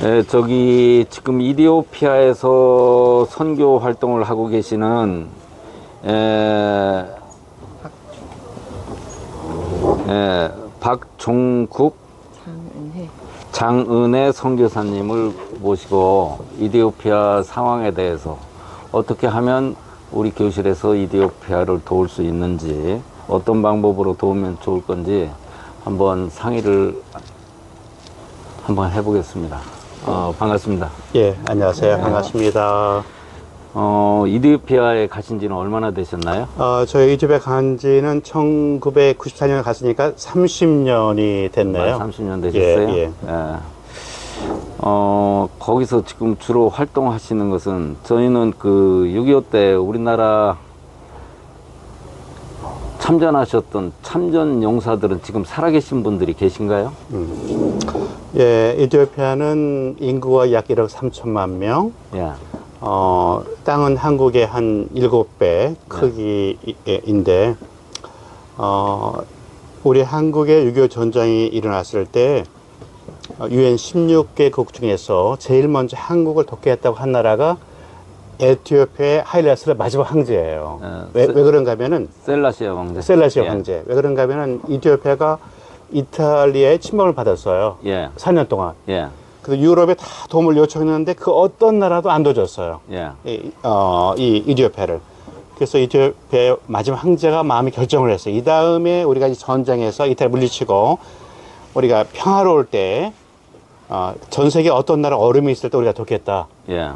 네, 저기 지금 이디오피아에서 선교 활동을 하고 계시는 에, 에, 박종국 장은혜. 장은혜 선교사님을 모시고 이디오피아 상황에 대해서 어떻게 하면 우리 교실에서 이디오피아를 도울 수 있는지 어떤 방법으로 도우면 좋을 건지 한번 상의를 한번 해보겠습니다. 어, 반갑습니다. 예, 안녕하세요. 반갑습니다. 어, 이디오피아에 가신 지는 얼마나 되셨나요? 어, 저희 이 집에 간 지는 1994년에 갔으니까 30년이 됐네요. 30년 되셨어요? 예, 예. 어, 거기서 지금 주로 활동하시는 것은 저희는 그 6.25 때 우리나라 참전하셨던 참전 용사들은 지금 살아계신 분들이 계신가요? 예, 이디오피아는 인구가 약 1억 3천만 명, 예. 어, 땅은 한국의 한 7배 크기인데, 어, 우리 한국의 6.25 전쟁이 일어났을 때, 유엔 16개국 중에서 제일 먼저 한국을 독재했다고 한 나라가 에티오피아의 하일라스의 마지막 황제예요. 어, 왜, 세- 왜 그런가 하면은, 셀라시아 왕제. 셀라시아 예. 황제. 왜 그런가 하면은 이티오피아가 이탈리아의 침범을 받았어요. 예. 4년 동안. 예. 그래서 유럽에 다 도움을 요청했는데 그 어떤 나라도 안 도와줬어요. 예. 이, 어, 이 이디오피아를. 그래서 이디오피아의 마지막 황제가 마음이 결정을 했어요. 이 다음에 우리가 이 전쟁에서 이탈을 물리치고 우리가 평화로울 때, 어, 전 세계 어떤 나라 얼음이 있을 때 우리가 돕겠다. 예.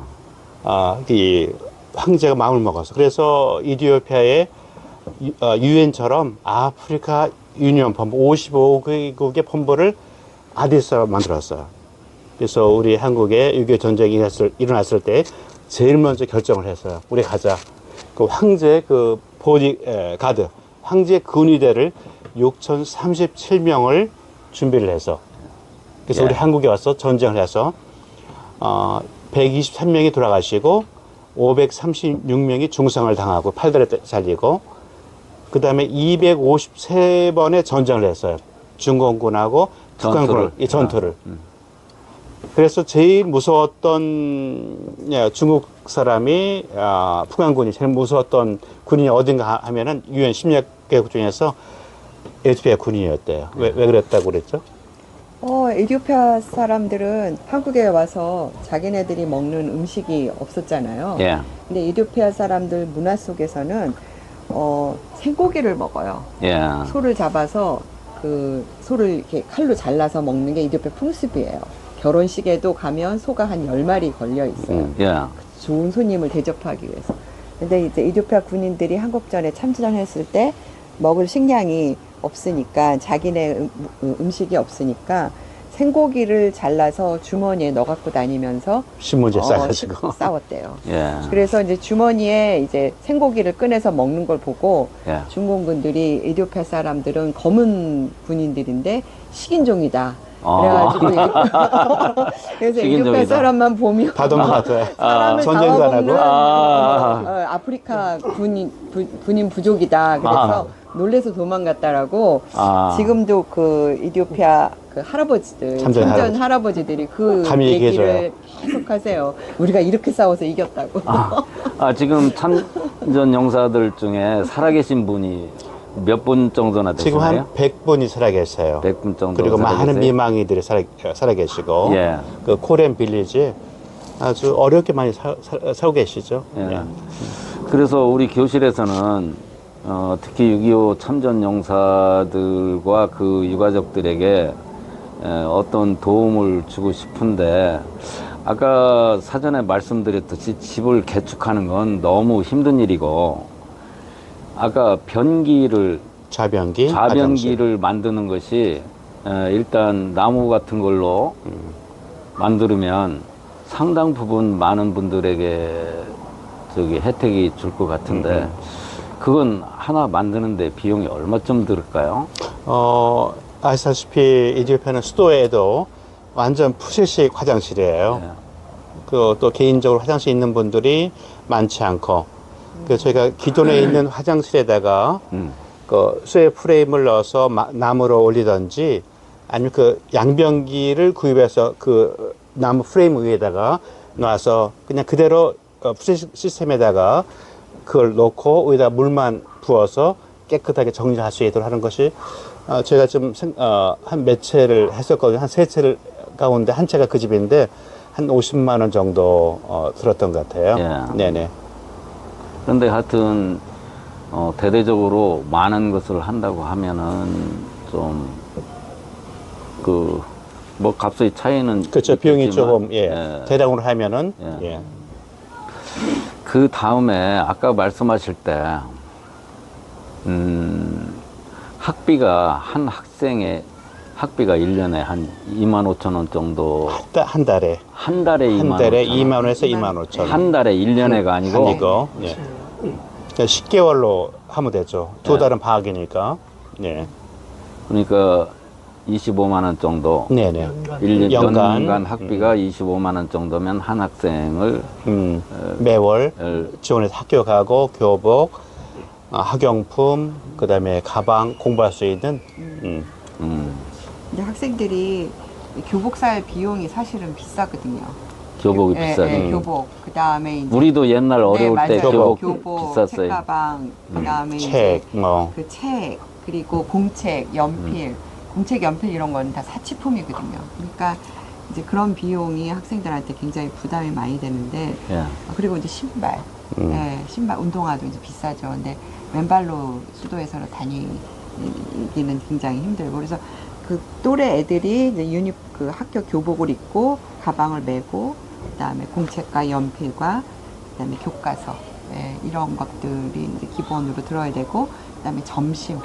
아, 이 황제가 마음을 먹어서. 그래서 이디오피아의 유- 어, 유엔처럼 아프리카 유니언 본부 55개국의 본부를 아디스아바 만들었어요. 그래서 우리 한국에 6.25 전쟁이 일어났을, 일어났을 때 제일 먼저 결정을 했어요. 우리 가자. 그 황제 그 보디 에, 가드 황제 근위대를 6,037명을 준비를 해서 그래서 예. 우리 한국에 와서 전쟁을 해서 어, 123명이 돌아가시고 536명이 중상을 당하고 팔다리 잘리고 그 다음에 253번의 전쟁을 했어요. 중공군하고 북한군을 전투를. 이 전투를. 그래서 제일 무서웠던 예, 중국 사람이 아, 북한군이 제일 무서웠던 군인이 어딘가 하- 하면은 유엔 16개국 중에서 에티오피아 군인이었대요. 왜, 왜 그랬다고 그랬죠? 어, 에디오피아 사람들은 한국에 와서 자기네들이 먹는 음식이 없었잖아요. 예. 근데 에디오피아 사람들 문화 속에서는 어, 생고기를 먹어요. 예. 소를 잡아서 그 소를 이렇게 칼로 잘라서 먹는 게 에디오피아 풍습이에요. 결혼식에도 가면 소가 한 열마리 걸려 있어요. 예. 좋은 손님을 대접하기 위해서. 근데 이제 이디오피아 군인들이 한국전에 참전했을 때 먹을 식량이 없으니까 자기네 음, 음, 음식이 없으니까 생고기를 잘라서 주머니에 넣어 갖고 다니면서 신문지에 어, 싸가지고. 식- 싸웠대요. 예. 그래서 이제 주머니에 이제 생고기를 꺼내서 먹는 걸 보고 예. 중공군들이 에디오피아 사람들은 검은 군인들인데 식인종이다. 아. 그래가지고 그래서 에디오피아 식인종이다. 사람만 보면 다 동사한테 사람을 전쟁 잡아먹는 잘하고. 아. 어, 아프리카 군인 부, 군인 부족이다. 그래서 놀래서 도망갔다라고 아. 지금도 그 이디오피아 그 할아버지들 참전 참전 할아버지 들이 그 감히 얘기를 얘기해줘요. 계속하세요. 우리가 이렇게 싸워서 이겼다고. 아, 아, 지금 참전 용사들 중에 살아계신 분이 몇 분 정도나 지금 한 되시나요? 100분이 살아계세요. 100분 정도 그리고 많은 살아계세요? 미망이들이 살아, 살아계시고 예. 그 코렌 빌리지 아주 어렵게 많이 사, 사, 살고 계시죠. 예. 예. 그래서 우리 교실에서는 어, 특히 6.25 참전 용사들과 그 유가족들에게 에, 어떤 도움을 주고 싶은데 아까 사전에 말씀드렸듯이 집을 개축하는 건 너무 힘든 일이고 아까 변기를 좌변기, 좌변기를 만드는 것이 에, 일단 나무 같은 걸로 만들면 상당 부분 많은 분들에게 저기 혜택이 줄 것 같은데 그건 하나 만드는데 비용이 얼마쯤 들을까요? 어, 아시다시피 이디오피아는 수도에도 완전 푸실식 화장실이에요. 예. 그 또 개인적으로 화장실 있는 분들이 많지 않고 그 저희가 기존에 있는 화장실에다가 음. 그 쇠 프레임을 넣어서 마- 나무로 올리든지 아니면 그 양변기를 구입해서 그 나무 프레임 위에다가 놔서 그냥 그대로 어, 시스템에다가 그걸 놓고 위에다 물만 부어서 깨끗하게 정리할 수 있도록 하는 것이 어, 제가 좀 한몇 채를 했었거든요. 한 세 채를 가운데 한 채가 그 집인데 한 50만 원 정도 어, 들었던 것 같아요. 예. 네네. 그런데 하여튼 어, 대대적으로 많은 것을 한다고 하면은 좀그 뭐 값의 차이는 그렇죠. 비용이 조금 예, 예. 대량으로 하면은 예. 예. 그 다음에 아까 말씀하실 때, 음, 학비가 한 학생의 학비가 일년에한 2만 5천 원 정도, 한, 달- 한 달에 한 달에 2만 한 달에 5천 원. 2만 원에서 2만 5천 원. 한 달에 일년에가 아니고, 아니고 예. 그러니까 10개월로 하면 되죠. 두 예. 달은 방학이니까. 네. 그러니까 25만 원 정도. 네 네. 일 년 연간. 연간 학비가 25만 원 정도면 한 학생을 음, 매월 을 지원해서 학교 가고 교복, 아, 학용품, 그다음에 가방 공부할 수 있는 음. 음, 근데 학생들이 교복 살 비용이 사실은 비싸거든요. 교복이 예, 비싸죠. 예, 교복. 그 다음에 이제 우리도 옛날 네, 어려울 때 맞아요. 교복, 교복, 비쌌어요. 책가방, 그 다음에 이제 책, 뭐 그 책, 그리고 공책, 연필, 음. 공책, 연필 이런 건다 사치품이거든요. 그러니까 이제 그런 비용이 학생들한테 굉장히 부담이 많이 되는데 예. 아, 그리고 이제 신발, 음. 예, 신발, 운동화도 이제 비싸죠. 근데 맨발로 수도에서는 다니기는 굉장히 힘들고 그래서 그 또래 애들이 이제 유니 그 학교 교복을 입고 가방을 메고 그다음에 공책과 연필과 그다음에 교과서 예, 이런 것들이 이제 기본으로 들어야 되고 그다음에 점심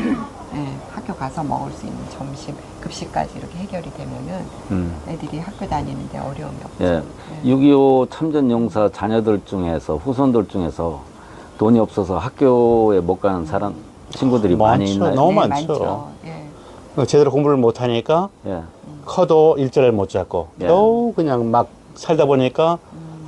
예, 학교 가서 먹을 수 있는 점심 급식까지 이렇게 해결이 되면은 음. 애들이 학교 다니는데 어려움이 없죠. 예. 6.25 참전 용사 자녀들 중에서 후손들 중에서 돈이 없어서 학교에 못 가는 사람 친구들이 많이 많죠. 있나요? 너무 네, 많죠. 예. 제대로 공부를 못 하니까 예. 커도 일자리를 못 잡고 예. 또 그냥 막 살다 보니까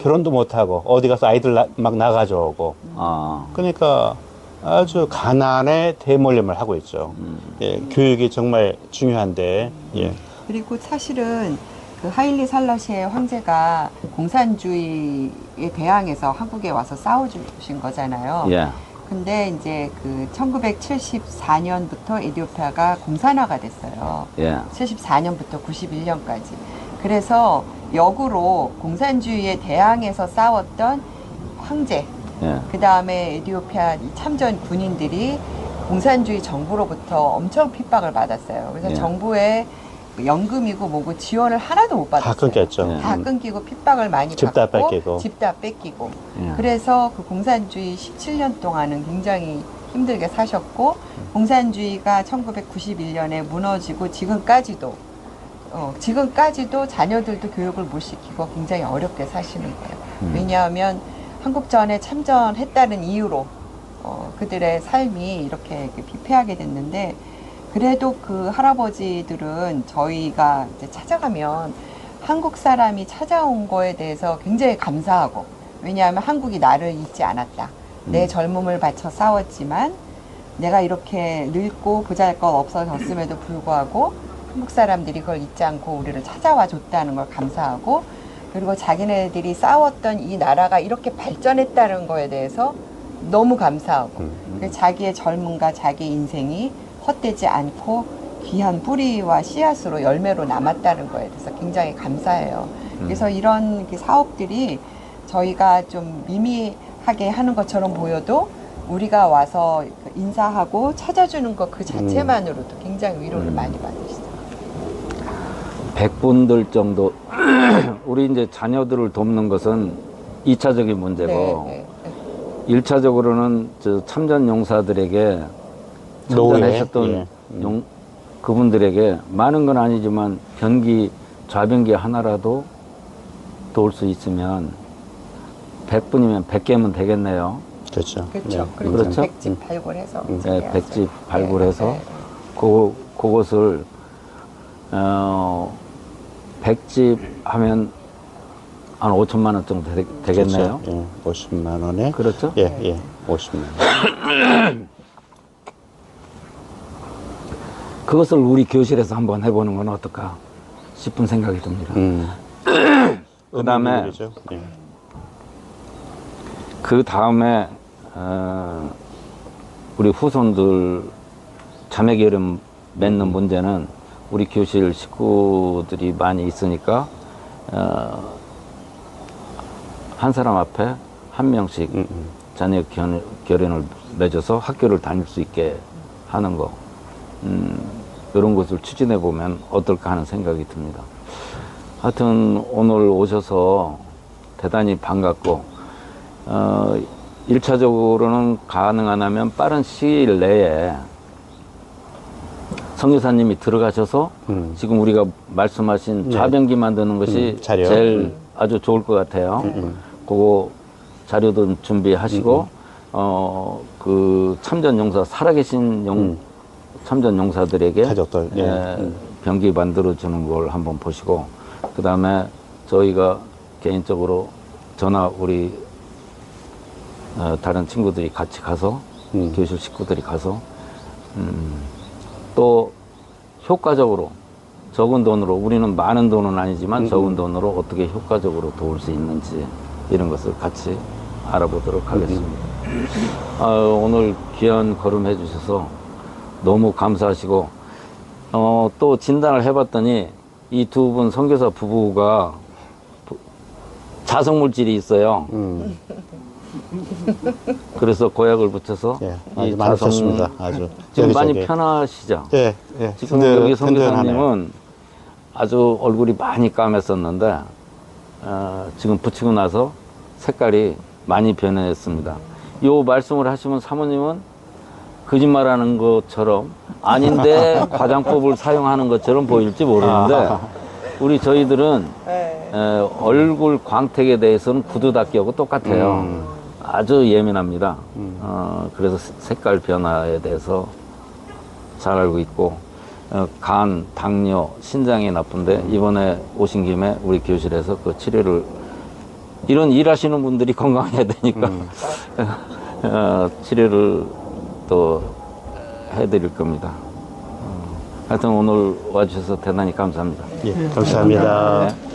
결혼도 못 하고 어디 가서 아이들 나- 막 나가져 오고 아. 그러니까 아주 가난에 대몰림을 하고 있죠. 음. 예, 교육이 정말 중요한데 예. 그리고 사실은 그 하일리 살라시의 황제가 공산주의에 대항해서 한국에 와서 싸워주신 거잖아요. 예. 근데 이제 그 1974년부터 에디오피아가 공산화가 됐어요. 예. 74년부터 91년까지. 그래서 역으로 공산주의에 대항해서 싸웠던 황제, 예. 그 다음에 에디오피아 이 참전 군인들이 공산주의 정부로부터 엄청 핍박을 받았어요. 그래서 예. 정부의 그 연금이고 뭐고 지원을 하나도 못다 받았어요. 끊겼죠. 예. 다 끊기고 핍박을 많이 집다 받고 뺏기고. 집다 뺏기고 예. 그래서 그 공산주의 17년 동안은 굉장히 힘들게 사셨고 공산주의가 1991년에 무너지고 지금까지도 어, 지금까지도 자녀들도 교육을 못 시키고 굉장히 어렵게 사시는 거예요. 음. 왜냐하면 한국전에 참전했다는 이유로 어, 그들의 삶이 이렇게, 피폐하게 됐는데 그래도 그 할아버지들은 저희가 이제 찾아가면 한국 사람이 찾아온 거에 대해서 굉장히 감사하고 왜냐하면 한국이 나를 잊지 않았다. 내 음. 젊음을 바쳐 싸웠지만 내가 이렇게 늙고 보잘것 없어졌음에도 불구하고 한국 사람들이 그걸 잊지 않고 우리를 찾아와 줬다는 걸 감사하고 그리고 자기네들이 싸웠던 이 나라가 이렇게 발전했다는 거에 대해서 너무 감사하고 음. 그 자기의 젊음과 자기 인생이 헛되지 않고 귀한 뿌리와 씨앗으로 열매로 남았다는 거에 대해서 굉장히 감사해요. 그래서 이런 그 사업들이 저희가 좀 미미하게 하는 것처럼 보여도 우리가 와서 그 인사하고 찾아주는 것 그 자체만으로도 굉장히 위로를 음. 많이 받으시죠. 100분들 정도 우리 이제 자녀들을 돕는 것은 2차적인 문제고 네, 네. 일 1차적으로는 저 참전 용사들에게 참전하셨던 예. 음. 용 그분들에게 많은 건 아니지만 변기 좌변기 하나라도 도울 수 있으면 100분이면 100개면 되겠네요. 그렇죠. 그렇죠. 네. 그렇죠. 그렇죠? 백집 발굴해서. 음. 네, 해야죠. 백집 발굴해서 네, 네. 그 그것을 어 100집 하면 한 5천만 원 정도 되, 되겠네요. 그렇죠. 예, 50만 원에 그렇죠? 예, 예, 50만 원. 그것을 우리 교실에서 한번 해보는 건 어떨까 싶은 생각이 듭니다. 음. 그 다음에 있는 일이죠. 예. 그 다음에 어, 우리 후손들 자매결연 맺는 문제는 우리 교실 식구들이 많이 있으니까 어, 한 사람 앞에 한 명씩 음, 음. 자녀 결- 결연을 맺어서 학교를 다닐 수 있게 하는 거 음, 이런 것을 추진해 보면 어떨까 하는 생각이 듭니다. 하여튼 오늘 오셔서 대단히 반갑고 어, 1차적으로는 가능하다면 빠른 시일 내에 성교사님이 들어가셔서 음. 지금 우리가 말씀하신 네. 좌변기 만드는 것이 음. 제일 아주 좋을 것 같아요. 음. 그거 자료도 준비하시고 어그 참전 용사 살아계신 용 음. 참전 용사들에게 가족들, 예. 예, 음. 병기 만들어 주는 걸 한번 보시고 그 다음에 저희가 개인적으로 저나 우리 어, 다른 친구들이 같이 가서 음. 교실 식구들이 가서 음, 또 효과적으로 적은 돈으로 우리는 많은 돈은 아니지만 음, 적은 돈으로 어떻게 효과적으로 도울 수 있는지 이런 것을 같이 알아보도록 하겠습니다. 아, 오늘 귀한 걸음 해주셔서 너무 감사하시고 어, 또 진단을 해봤더니 이 두 분 선교사 부부가 부- 자성물질이 있어요. 음. 그래서 고약을 붙여서 예, 이 아주 많이 자성- 좋습니다. 아주 지금 많이 여기저기. 편하시죠? 예, 예. 지금 든든- 여기. 선교사님은 아주 얼굴이 많이 까맸었는데 어, 지금 붙이고 나서 색깔이 많이 변했습니다. 요 말씀을 하시면 사모님은 거짓말하는 것처럼 아닌데 화장법을 사용하는 것처럼 보일지 모르는데 우리 저희들은 네. 에, 얼굴 광택에 대해서는 구두 닦기하고 똑같아요. 음. 아주 예민합니다. 어, 그래서 세- 색깔 변화에 대해서 잘 알고 있고 어, 간, 당뇨, 신장이 나쁜데 이번에 오신 김에 우리 교실에서 그 치료를 이런 일하시는 분들이 건강해야 되니까 어, 치료를 또 해드릴 겁니다. 어, 하여튼 오늘 와주셔서 대단히 감사합니다. 예, 감사합니다. 네.